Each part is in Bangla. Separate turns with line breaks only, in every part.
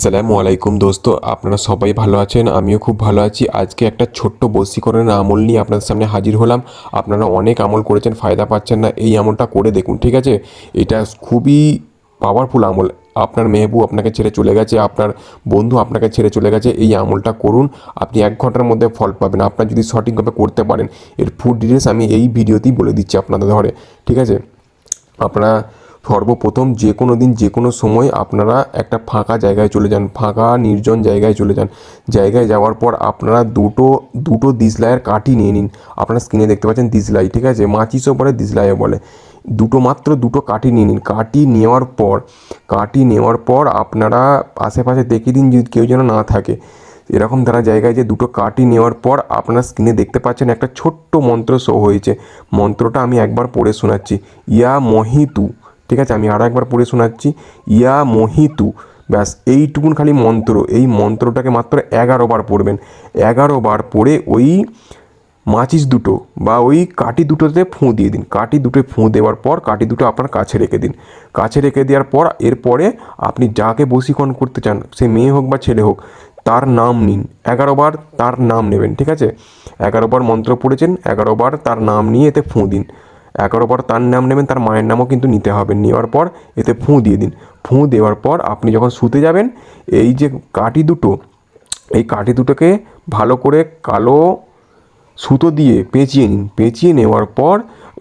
আসসালামু আলাইকুম দোস্ত, আপনারা সবাই ভালো আছেন? আমিও খুব ভালো আছি। আজকে একটা ছোট্ট বশীকরণের আমল নিয়ে আপনাদের সামনে হাজির হলাম। আপনারা অনেক আমল করেছেন, ফায়দা পাচ্ছেন না, এই আমলটা করে দেখুন, ঠিক আছে? এটা খুবই পাওয়ারফুল আমল। আপনার মেহবু আপনাকে ছেড়ে চলে গেছে, আপনার বন্ধু আপনাকে ছেড়ে চলে গেছে, এই আমলটা করুন। আপনি এক ঘণ্টার মধ্যে ফল পাবেন। আপনার যদি সঠিকভাবে করতে পারেন, এর ফুড ডিটেলস আমি এই ভিডিওতেই বলে দিচ্ছি আপনাদের ধরে ঠিক আছে? আপনারা সর্বপ্রথম যে কোনো দিন, যে কোনো সময় আপনারা একটা ফাঁকা জায়গায় চলে যান, ফাঁকা নির্জন জায়গায় চলে যান। জায়গায় যাওয়ার পর আপনারা দুটো দুটো দিসলাইয়ের কাঠি নিয়ে নিন। আপনারা স্ক্রিনে দেখতে পাচ্ছেন দিসলাই, ঠিক আছে? মাচিসও বলে, দিসলাইও বলে। দুটো মাত্র দুটো কাঠি নিয়ে নিন। কাঠি নেওয়ার পর, কাঠি নেওয়ার পর আপনারা আশেপাশে দেখে দিন যদি কেউ যেন না থাকে। এরকম ধারা জায়গায় যে দুটো কাটি নেওয়ার পর আপনার স্ক্রিনে দেখতে পাচ্ছেন একটা ছোট্ট মন্ত্র শো হয়েছে। মন্ত্রটা আমি একবার পড়ে শোনাচ্ছি। ইয়া মহিতু। ঠিক আছে? আমি আরও একবার পড়ে শোনাচ্ছি। ইয়া মহিতু। ব্যাস, এইটুকুন খালি মন্ত্র। এই মন্ত্রটাকে মাত্র এগারো বার পড়বেন। এগারো বার পড়ে ওই মাচিস দুটো বা ওই কাঠি দুটোতে ফুঁ দিয়ে দিন। কাঠি দুটো ফুঁ দেওয়ার পর কাঠি দুটো আপনার কাছে রেখে দিন। কাছে রেখে দেওয়ার পর এরপরে আপনি যাকে বশীকরণ করতে চান, সে মেয়ে হোক বা ছেলে হোক, তার নাম নিন। এগারো বার তার নাম নেবেন, ঠিক আছে? এগারো বার মন্ত্র পড়েছেন, এগারো বার তার নাম নিয়ে এতে ফুঁ দিন। এগারো বার তার নাম নেবেন, তার মায়ের নামও কিন্তু নিতে হবে। নেওয়ার পর এতে ফুঁ দিয়ে দিন। ফুঁ দেওয়ার পর আপনি যখন শুতে যাবেন, এই যে কাঠি দুটো, এই কাঠি দুটোকে ভালো করে কালো সুতো দিয়ে পেঁচিয়ে নিন। পেঁচিয়ে নেওয়ার পর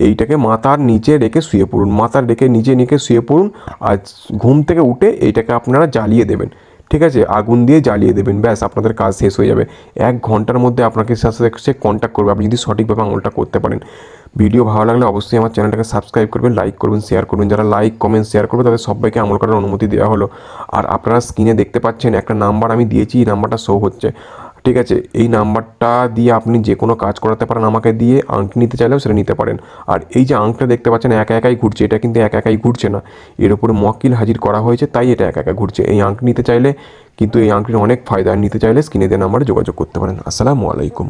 এইটাকে মাথার নিচে রেখে শুয়ে পড়ুন। মাথার রেখে নিচে রেখে শুয়ে পড়ুন। আর ঘুম থেকে উঠে এইটাকে আপনারা জ্বালিয়ে দেবেন। ঠিক আছে? আগুন দিয়ে জ্বালিয়ে দেবেন, ব্যাস, আপনাদের কাজ শেষ হয়ে যাবে। এক ঘণ্টার মধ্যে আপনাকে সাথে সে কন্ট্যাক্ট করবে। আপনি যদি সঠিকভাবে আঙুলটা করতে পারেন। ভিডিও ভালো লাগলে অবশ্যই আমার চ্যানেলটাকে সাবস্ক্রাইব করবেন লাইক করবেন শেয়ার করবেন। যারা লাইক কমেন্ট শেয়ার করবে, তাদের সবাইকে আমল করার অনুমতি দেওয়া হলো। আর আপনারা স্ক্রিনে দেখতে পাচ্ছেন, একটা নাম্বার আমি দিয়েছি, এই নাম্বারটা শো হচ্ছে। ঠিক আছে, এই নাম্বারটা দিয়ে আপনি যে কোনো কাজ করাতে পারেন, আমাকে দিয়ে আংটি নিতে চাইলেও সেটা নিতে পারেন। আর এই যে আংটা দেখতে পাচ্ছেন, একা একাই ঘুরছে, এটা কিন্তু একা একাই ঘুরছে না। এর উপরে মকিল হাজির করা হয়েছে, তাই এটা একা একা ঘুরছে। এই আংটি নিতে চাইলে কিন্তু এই আংটির অনেক ফায়দা নিতে চাইলে স্ক্রিনে নাম্বারে যোগাযোগ করতে পারেন। আসসালামু আলাইকুম।